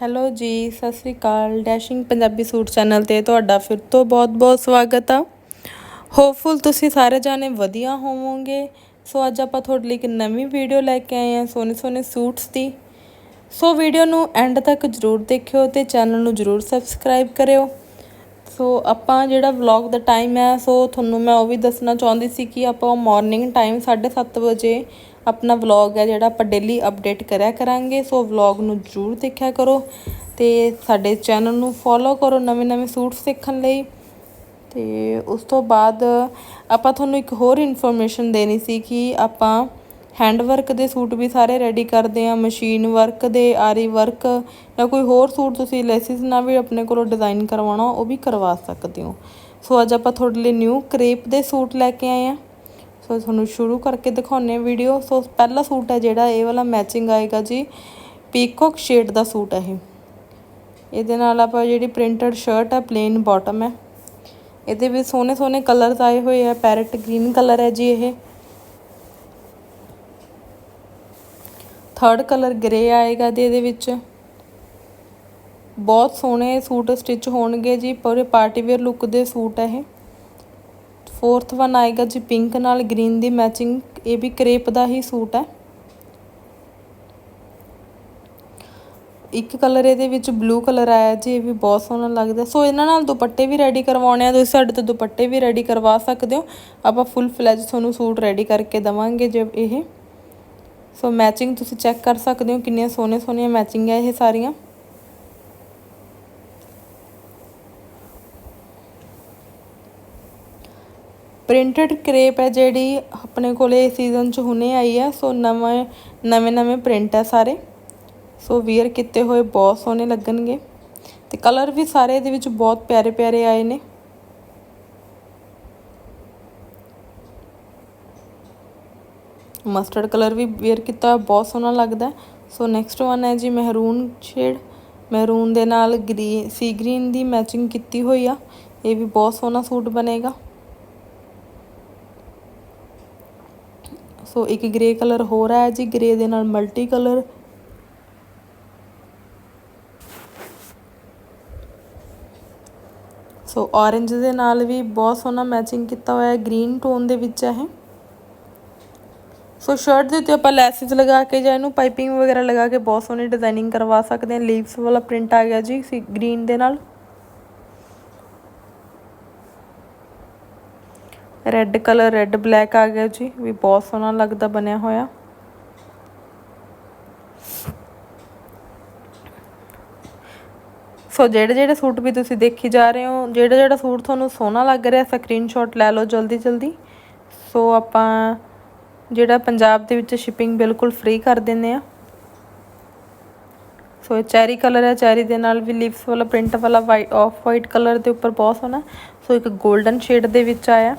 Hello ਜੀ, ਸਤਿ ਸ੍ਰੀ ਅਕਾਲ। ਡੈਸ਼ਿੰਗ ਪੰਜਾਬੀ ਸੂਟ ਚੈਨਲ ਤੇ ਤੁਹਾਡਾ ਫਿਰ ਤੋਂ ਬਹੁਤ-ਬਹੁਤ ਸਵਾਗਤ ਆ। ਹੋਪਫੁਲ ਤੁਸੀਂ ਸਾਰੇ ਜਾਣੇ ਵਧੀਆ ਹੋਵੋਗੇ। ਸੋ ਅੱਜ ਆਪਾਂ ਤੁਹਾਡੇ ਲਈ ਇੱਕ ਨਵੀਂ ਵੀਡੀਓ ਲੈ ਕੇ ਆਏ ਹਾਂ ਸੋਹਣੇ ਸੋਹਣੇ ਸੂਟਸ ਦੀ। ਸੋ ਵੀਡੀਓ ਨੂੰ ਐਂਡ ਤੱਕ ਜਰੂਰ ਦੇਖਿਓ ਤੇ ਚੈਨਲ ਨੂੰ ਜਰੂਰ ਸਬਸਕ੍ਰਾਈਬ ਕਰਿਓ। ਸੋ ਆਪਾਂ ਜਿਹੜਾ ਵਲੌਗ ਦਾ ਟਾਈਮ ਹੈ ਸੋ ਤੁਹਾਨੂੰ ਮੈਂ ਉਹ ਵੀ ਦੱਸਣਾ ਚਾਹੁੰਦੀ ਸੀ ਕਿ ਆਪਾਂ ਮਾਰਨਿੰਗ ਟਾਈਮ 7:30 ਵਜੇ ਆਪਣਾ ਵਲੌਗ ਹੈ ਜਿਹੜਾ ਆਪਾਂ ਡੇਲੀ ਅਪਡੇਟ ਕਰਿਆ ਕਰਾਂਗੇ। ਸੋ ਵਲੌਗ ਨੂੰ ਜਰੂਰ ਦੇਖਿਆ ਕਰੋ ਤੇ ਸਾਡੇ ਚੈਨਲ ਨੂੰ ਫੋਲੋ ਕਰੋ ਨਵੇਂ ਨਵੇਂ ਸੂਟ ਸਿੱਖਣ ਲਈ। ਤੇ ਉਸ ਤੋਂ ਬਾਅਦ ਆਪਾਂ ਤੁਹਾਨੂੰ ਇੱਕ ਹੋਰ ਇਨਫੋਰਮੇਸ਼ਨ ਦੇਣੀ ਸੀ ਕਿ ਆਪਾਂ ਹੈਂਡ ਵਰਕ ਦੇ ਸੂਟ ਵੀ ਸਾਰੇ ਰੈਡੀ ਕਰਦੇ ਆ ਮਸ਼ੀਨ ਵਰਕ ਦੇ, ਆਰੀ ਵਰਕ ਜਾਂ ਕੋਈ ਹੋਰ ਸੂਟ ਤੁਸੀਂ ਲੈਸਿਸ ਨਾਲ ਵੀ ਆਪਣੇ ਕੋਲੋਂ ਡਿਜ਼ਾਈਨ ਕਰਵਾਉਣਾ, ਉਹ ਵੀ ਕਰਵਾ ਸਕਦੇ ਹੋ। ਸੋ ਅੱਜ ਆਪਾਂ ਤੁਹਾਡੇ ਲਈ ਨਿਊ ਕ੍ਰੇਪ ਦੇ ਸੂਟ ਲੈ ਕੇ ਆਏ ਆ ਸੋ ਤੁਹਾਨੂੰ ਸ਼ੁਰੂ ਕਰਕੇ ਦਿਖਾਉਨੇ ਆ ਵੀਡੀਓ ਸੋ ਪਹਿਲਾ ਸੂਟ ਹੈ ਜਿਹੜਾ, ਇਹ ਵਾਲਾ ਮੈਚਿੰਗ ਆਏਗਾ ਜੀ। ਪੀਕੋਕ ਸ਼ੇਡ ਦਾ ਸੂਟ ਹੈ ਇਹ। ਇਹਦੇ ਨਾਲ ਆਪਾਂ ਜਿਹੜੀ ਪ੍ਰਿੰਟਡ ਸ਼ਰਟ ਹੈ ਪਲੇਨ ਬਾਟਮ ਹੈ। ਇਹਦੇ ਵਿੱਚ ਸੋਹਣੇ ਸੋਹਣੇ ਕਲਰਸ ਆਏ ਹੋਏ ਆ। ਪੈਰਟ ਗ੍ਰੀਨ ਕਲਰ ਹੈ ਜੀ ਇਹ। ਥਰਡ ਕਲਰ ਗ੍ਰੇ ਆਏਗਾ ਤੇ ਇਹਦੇ ਵਿੱਚ। ਬਹੁਤ ਸੋਹਣੇ ਸੂਟ ਸਟਿਚ ਹੋਣਗੇ ਜੀ। ਪੂਰੇ ਪਾਰਟੀ ਵੇਅਰ ਲੁੱਕ ਦੇ ਸੂਟ ਹੈ ਇਹ। ਫੋਰਥ ਵਨ ਆਏਗਾ ਜੀ ਪਿੰਕ ਨਾਲ ਗ੍ਰੀਨ ਦੀ ਮੈਚਿੰਗ, ਇਹ ਵੀ ਕਰੇਪ ਦਾ ਹੀ ਸੂਟ ਹੈ। ਇੱਕ ਕਲਰ ਇਹਦੇ ਵਿੱਚ ਬਲੂ ਕਲਰ ਆਇਆ ਜੀ, ਇਹ ਵੀ ਬਹੁਤ ਸੋਹਣਾ ਲੱਗਦਾ। ਸੋ ਇਹਨਾਂ ਨਾਲ ਦੁਪੱਟੇ ਵੀ ਰੈਡੀ ਕਰਵਾਉਣੇ ਆ, ਤੁਸੀਂ ਸਾਡੇ ਤੋਂ ਦੁਪੱਟੇ ਵੀ ਰੈਡੀ ਕਰਵਾ ਸਕਦੇ ਹੋ। ਆਪਾਂ ਫੁੱਲ ਫਲੈਜ ਤੁਹਾਨੂੰ ਸੂਟ ਰੈਡੀ ਕਰਕੇ ਦਵਾਂਗੇ ਜੇ ਇਹ। ਸੋ ਮੈਚਿੰਗ ਤੁਸੀਂ ਚੈੱਕ ਕਰ ਸਕਦੇ ਹੋ, ਕਿੰਨੀਆਂ ਸੋਹਣੇ ਸੋਹਣੀਆਂ ਮੈਚਿੰਗ ਹੈ ਇਹ ਸਾਰੀਆਂ। ਪ੍ਰਿੰਟਡ ਕਰੇਪ ਹੈ ਜਿਹੜੀ ਆਪਣੇ ਕੋਲੇ ਸੀਜ਼ਨ 'ਚ ਹੁਣੇ ਆਈ ਹੈ, ਸੋ ਨਵੇਂ ਨਵੇਂ ਨਵੇਂ ਪ੍ਰਿੰਟ ਹੈ ਸਾਰੇ। ਸੋ ਵੇਅਰ ਕੀਤੇ ਹੋਏ ਬਹੁਤ ਸੋਹਣੇ ਲੱਗਣਗੇ ਤੇ ਕਲਰ ਵੀ ਸਾਰੇ ਇਹਦੇ ਵਿੱਚ ਬਹੁਤ ਪਿਆਰੇ ਪਿਆਰੇ ਆਏ ਨੇ। ਮਸਟਰਡ ਕਲਰ ਵੀ ਵੇਅਰ ਕੀਤਾ ਬਹੁਤ ਸੋਹਣਾ ਲੱਗਦਾ ਸੋ ਨੈਕਸਟ ਵਨ ਹੈ ਜੀ ਮਹਿਰੂਨ ਸ਼ੇਡ ਮਹਿਰੂਨ ਦੇ ਨਾਲ ਗ੍ਰੀਨ ਸੀ ਗ੍ਰੀਨ ਦੀ ਮੈਚਿੰਗ ਕੀਤੀ ਹੋਈ ਆ। ਇਹ ਵੀ ਬਹੁਤ ਸੋਹਣਾ ਸੂਟ ਬਣੇਗਾ। ਸੋ ਇੱਕ ਗ੍ਰੇ ਕਲਰ ਹੋਰ ਹੈ ਜੀ, ਗ੍ਰੇ ਦੇ ਨਾਲ ਮਲਟੀ ਕਲਰ। ਸੋ ਔਰੇਂਜ ਦੇ ਨਾਲ ਵੀ ਬਹੁਤ ਸੋਹਣਾ ਮੈਚਿੰਗ ਕੀਤਾ ਹੋਇਆ ਹੈ ਗ੍ਰੀਨ ਟੋਨ ਦੇ ਵਿੱਚ ਹੈ ਸੋ ਸ਼ਰਟ ਦੇ ਉੱਤੇ ਆਪਾਂ ਲੈਸਿਸ ਲਗਾ ਕੇ ਜਾਂ ਇਹਨੂੰ ਪਾਈਪਿੰਗ ਵਗੈਰਾ ਲਗਾ ਕੇ ਬਹੁਤ ਸੋਹਣੀ ਡਿਜ਼ਾਈਨਿੰਗ ਕਰਵਾ ਸਕਦੇ ਹਾਂ ਲੀਵਸ ਵਾਲਾ ਪ੍ਰਿੰਟ ਆ ਗਿਆ ਜੀ ਗ੍ਰੀਨ ਦੇ ਨਾਲ। ਰੈੱਡ ਕਲਰ ਰੈੱਡ ਬਲੈਕ ਆ ਗਿਆ ਜੀ। ਵੀ ਬਹੁਤ ਸੋਹਣਾ ਲੱਗਦਾ ਬਣਿਆ ਹੋਇਆ। ਸੋ ਜਿਹੜੇ ਜਿਹੜੇ ਸੂਟ ਵੀ ਤੁਸੀਂ ਦੇਖੀ ਜਾ ਰਹੇ ਹੋ, ਜਿਹੜਾ ਜਿਹੜਾ ਸੂਟ ਤੁਹਾਨੂੰ ਸੋਹਣਾ ਲੱਗ ਰਿਹਾ ਸਕਰੀਨਸ਼ਾਟ ਲੈ ਲਓ ਜਲਦੀ ਜਲਦੀ। ਸੋ ਆਪਾਂ ਜਿਹੜਾ ਪੰਜਾਬ ਦੇ ਵਿੱਚ ਸ਼ਿਪਿੰਗ ਬਿਲਕੁਲ ਫ੍ਰੀ ਕਰ ਦਿੰਦੇ ਆ। ਸੋ ਇਹ ਚੈਰੀ ਕਲਰ ਹੈ, ਚੈਰੀ ਦੇ ਨਾਲ ਵੀ ਲਿਪਸ ਵਾਲਾ ਪ੍ਰਿੰਟ ਵਾਲਾ ਵਾਈਟ ਆਫ ਵਾਈਟ ਕਲਰ ਦੇ ਉੱਪਰ ਬਹੁਤ ਸੋਹਣਾ ਸੋ ਇੱਕ 골ਡਨ ਸ਼ੇਡ ਦੇ ਵਿੱਚ ਆਇਆ।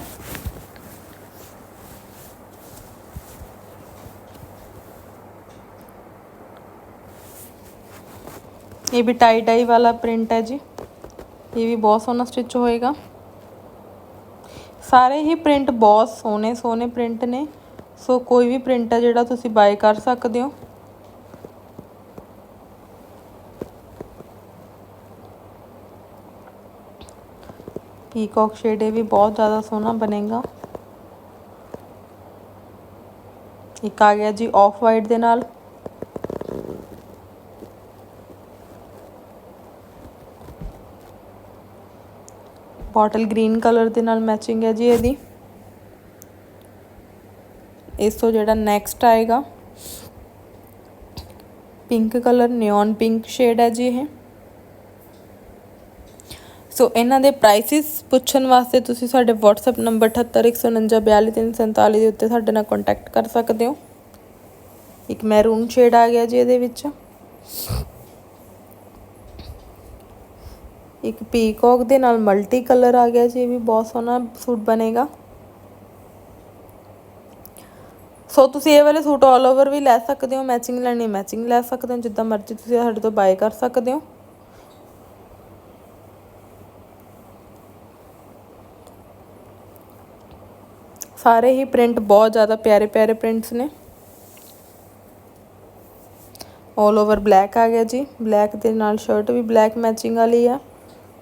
ਇਹ ਵੀ ਟਾਈ ਡਾਈ ਵਾਲਾ ਪ੍ਰਿੰਟ ਹੈ ਜੀ। ਇਹ ਵੀ ਬਹੁਤ ਸੋਹਣਾ ਸਟਿਚ ਹੋਏਗਾ। ਸਾਰੇ ਹੀ ਪ੍ਰਿੰਟ ਬਹੁਤ ਸੋਹਣੇ ਸੋਹਣੇ ਪ੍ਰਿੰਟ ਨੇ। ਸੋ ਕੋਈ ਵੀ ਪ੍ਰਿੰਟ ਹੈ ਜਿਹੜਾ ਤੁਸੀਂ ਬਾਏ ਕਰ ਸਕਦੇ ਹੋ। ਪੀਕੌਕ ਸ਼ੇਡ ਇਹ ਵੀ ਬਹੁਤ ਜ਼ਿਆਦਾ ਸੋਹਣਾ ਬਣੇਗਾ। ਇੱਕ ਆ ਗਿਆ ਜੀ ਆਫ ਵਾਈਟ ਦੇ ਨਾਲ। ਬੋਟਲ ਗ੍ਰੀਨ ਕਲਰ ਦੇ ਨਾਲ ਮੈਚਿੰਗ ਹੈ ਜੀ ਇਹਦੀ। ਇਸ ਤੋਂ ਜਿਹੜਾ ਨੈਕਸਟ ਆਏਗਾ। Pink colour neon pink shade ਹੈ ਜੀ ਇਹ। ਸੋ ਇਹਨਾਂ ਦੇ ਪ੍ਰਾਈਸਿਸ ਪੁੱਛਣ ਵਾਸਤੇ ਤੁਸੀਂ ਸਾਡੇ WhatsApp ਨੰਬਰ 7814942347 ਦੇ ਉੱਤੇ ਸਾਡੇ ਨਾਲ ਕੰਟੈਕਟ ਕਰ ਸਕਦੇ ਹੋ। ਇੱਕ ਮੈਰੂਨ ਸ਼ੇਡ ਆ ਗਿਆ ਜੀ ਇਹਦੇ ਵਿੱਚ। ਇੱਕ ਪੀਕੌਕ ਦੇ ਨਾਲ ਮਲਟੀ ਕਲਰ ਆ ਗਿਆ ਜੀ, ਇਹ ਵੀ ਬਹੁਤ ਸੋਹਣਾ ਸੂਟ ਬਣੇਗਾ। ਸੋ ਤੁਸੀਂ ਇਹ ਵਾਲੇ ਸੂਟ ਆਲ ਓਵਰ ਵੀ ਲੈ ਸਕਦੇ ਹੋ ਮੈਚਿੰਗ ਲੈਣੀ ਮੈਚਿੰਗ ਲੈ ਸਕਦੇ ਹੋ, ਜਿੱਦਾਂ ਮਰਜ਼ੀ ਤੁਸੀਂ ਸਾਡੇ ਤੋਂ ਬਾਏ ਕਰ ਸਕਦੇ ਹੋ। ਸਾਰੇ ਹੀ ਪ੍ਰਿੰਟ ਬਹੁਤ ਜ਼ਿਆਦਾ ਪਿਆਰੇ ਪਿਆਰੇ ਪ੍ਰਿੰਟਸ ਨੇ। ਆਲ ਓਵਰ ਬਲੈਕ ਆ ਗਿਆ ਜੀ। ਬਲੈਕ ਦੇ ਨਾਲ ਸ਼ਰਟ ਵੀ ਬਲੈਕ ਮੈਚਿੰਗ ਵਾਲੀ ਆ।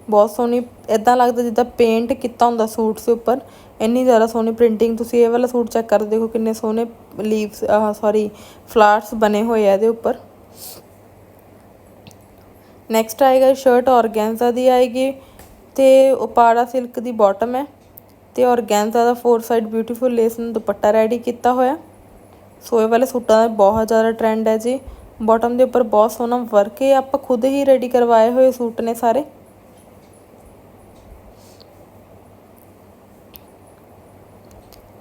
ਬਹੁਤ ਸੋਹਣੀ ਇਦਾਂ ਲੱਗਦਾ ਜਿੱਦਾਂ ਪੇਂਟ ਕੀਤਾ ਹੁੰਦਾ ਸੂਟ ਦੇ ਉੱਪਰ। ਇੰਨੀ ਜ਼ਿਆਦਾ ਸੋਹਣੀ ਪ੍ਰਿੰਟਿੰਗ ਤੁਸੀਂ ਇਹ ਵਾਲਾ ਸੂਟ ਚੈੱਕ ਕਰ ਦੇਖੋ ਕਿੰਨੇ ਸੋਹਣੇ ਲੀਵਸ ਆਹ ਸੌਰੀ ਫਲਾਵਰਸ ਬਣੇ ਹੋਏ ਆ ਇਹਦੇ ਉੱਪਰ। ਨੈਕਸਟ ਆਏਗਾ ਸ਼ਰਟ ਔਰਗੈਂਜ਼ਾ ਦੀ ਆਏਗੀ ਤੇ ਉਪਾੜਾ ਸਿਲਕ ਦੀ ਬਾਟਮ ਹੈ। ਤੇ ਔਰਗੈਂਜ਼ਾ ਦਾ ਫੋਰ ਸਾਈਡ ਬਿਊਟੀਫੁਲ ਲੇਸ ਨਾਲ ਦੁਪੱਟਾ ਰੈਡੀ ਕੀਤਾ ਹੋਇਆ। ਸੋਏ ਵਾਲੇ ਸੂਟਾਂ ਦਾ ਬਹੁਤ ਜ਼ਿਆਦਾ ਟ੍ਰੈਂਡ ਹੈ ਜੀ। ਬਾਟਮ ਦੇ ਉੱਪਰ ਬਹੁਤ ਸੋਹਣਾ ਵਰਕ ਹੈ ਆਪਾਂ ਖੁਦ ਹੀ ਰੈਡੀ ਕਰਵਾਏ ਹੋਏ ਸੂਟ ਨੇ ਸਾਰੇ।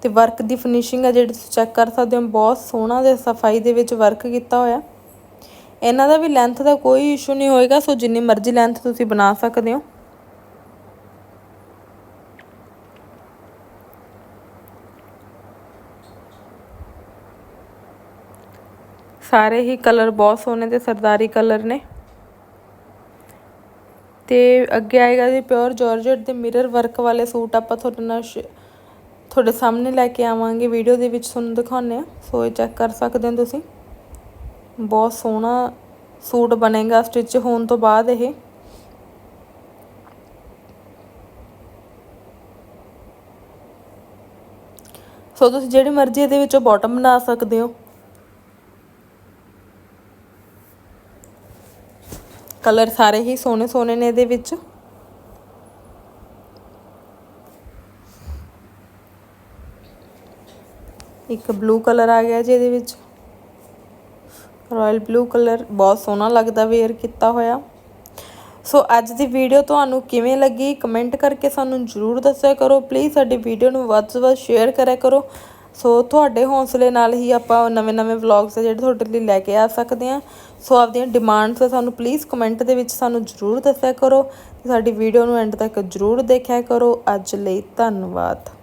ਤੇ ਵਰਕ ਦੀ ਫਿਨਿਸ਼ਿੰਗ ਹੈ ਜਿਹੜੀ ਤੁਸੀਂ ਚੈੱਕ ਕਰ ਸਕਦੇ ਹੋ, ਬਹੁਤ ਸੋਹਣਾ ਤੇ ਸਫ਼ਾਈ ਦੇ ਵਿੱਚ ਵਰਕ ਕੀਤਾ ਹੋਇਆ। ਇਹਨਾਂ ਦਾ ਵੀ ਲੈਂਥ ਦਾ ਕੋਈ ਇਸ਼ੂ ਨਹੀਂ ਹੋਏਗਾ, ਸੋ ਜਿੰਨੀ ਮਰਜ਼ੀ ਲੈਂਥ ਤੁਸੀਂ ਬਣਾ ਸਕਦੇ ਹੋ। ਸਾਰੇ ਹੀ ਕਲਰ ਬਹੁਤ ਸੋਹਣੇ ਤੇ ਸਰਦਾਰੀ ਕਲਰ ਨੇ। ਤੇ ਅੱਗੇ ਆਏਗਾ ਜੀ ਪਿਓਰ ਜਾਰਜਟ ਦੇ ਮਿਰਰ ਵਰਕ ਵਾਲੇ ਸੂਟ ਆਪਾਂ ਤੁਹਾਡੇ ਨਾਲ ਤੁਹਾਡੇ ਸਾਹਮਣੇ ਲੈ ਕੇ ਆਵਾਂਗੇ। ਵੀਡੀਓ ਦੇ ਵਿੱਚ ਤੁਹਾਨੂੰ ਦਿਖਾਉਂਦੇ ਆ ਸੋ ਇਹ ਚੈੱਕ ਕਰ ਸਕਦੇ ਹੋ ਤੁਸੀਂ। ਬਹੁਤ ਸੋਹਣਾ ਸੂਟ ਬਣੇਗਾ ਸਟਿਚ ਹੋਣ ਤੋਂ ਬਾਅਦ ਇਹ। ਸੋ ਤੁਸੀਂ ਜਿਹੜੀ ਮਰਜ਼ੀ ਇਹਦੇ ਵਿੱਚੋਂ ਬਾਟਮ ਬਣਾ ਸਕਦੇ ਹੋ। ਕਲਰ ਸਾਰੇ ਹੀ ਸੋਹਣੇ ਸੋਹਣੇ ਨੇ ਇਹਦੇ ਵਿੱਚ। ਇੱਕ ਬਲੂ ਕਲਰ ਆ ਗਿਆ ਜੀ ਇਹਦੇ ਵਿੱਚ। ਰਾਇਲ ਬਲੂ ਕਲਰ, ਬਹੁਤ ਸੋਹਣਾ ਲੱਗਦਾ ਵੇਅਰ ਕੀਤਾ ਹੋਇਆ। ਸੋ ਅੱਜ ਦੀ ਵੀਡੀਓ ਤੁਹਾਨੂੰ ਕਿਵੇਂ ਲੱਗੀ? ਕਮੈਂਟ ਕਰਕੇ ਸਾਨੂੰ ਜਰੂਰ ਦੱਸਿਆ ਕਰੋ। ਪਲੀਜ਼ ਸਾਡੀ ਵੀਡੀਓ ਨੂੰ ਵੱਧ ਤੋਂ ਵੱਧ ਸ਼ੇਅਰ ਕਰਿਆ ਕਰੋ। ਸੋ ਤੁਹਾਡੇ ਹੌਸਲੇ ਨਾਲ ਹੀ ਆਪਾਂ ਨਵੇਂ-ਨਵੇਂ ਵਲੌਗਸ ਜਿਹੜੇ ਤੁਹਾਡੇ ਲਈ ਲੈ ਕੇ ਆ ਸਕਦੇ ਹਾਂ। ਸੋ ਆਪਦੀਆਂ ਡਿਮਾਂਡਸ ਸਾਨੂੰ ਪਲੀਜ਼ ਕਮੈਂਟ ਦੇ ਵਿੱਚ ਸਾਨੂੰ ਜਰੂਰ ਦੱਸਿਆ ਕਰੋ ਸਾਡੀ ਵੀਡੀਓ ਨੂੰ ਐਂਡ ਤੱਕ ਜਰੂਰ ਦੇਖਿਆ ਕਰੋ। ਅੱਜ ਲਈ ਧੰਨਵਾਦ।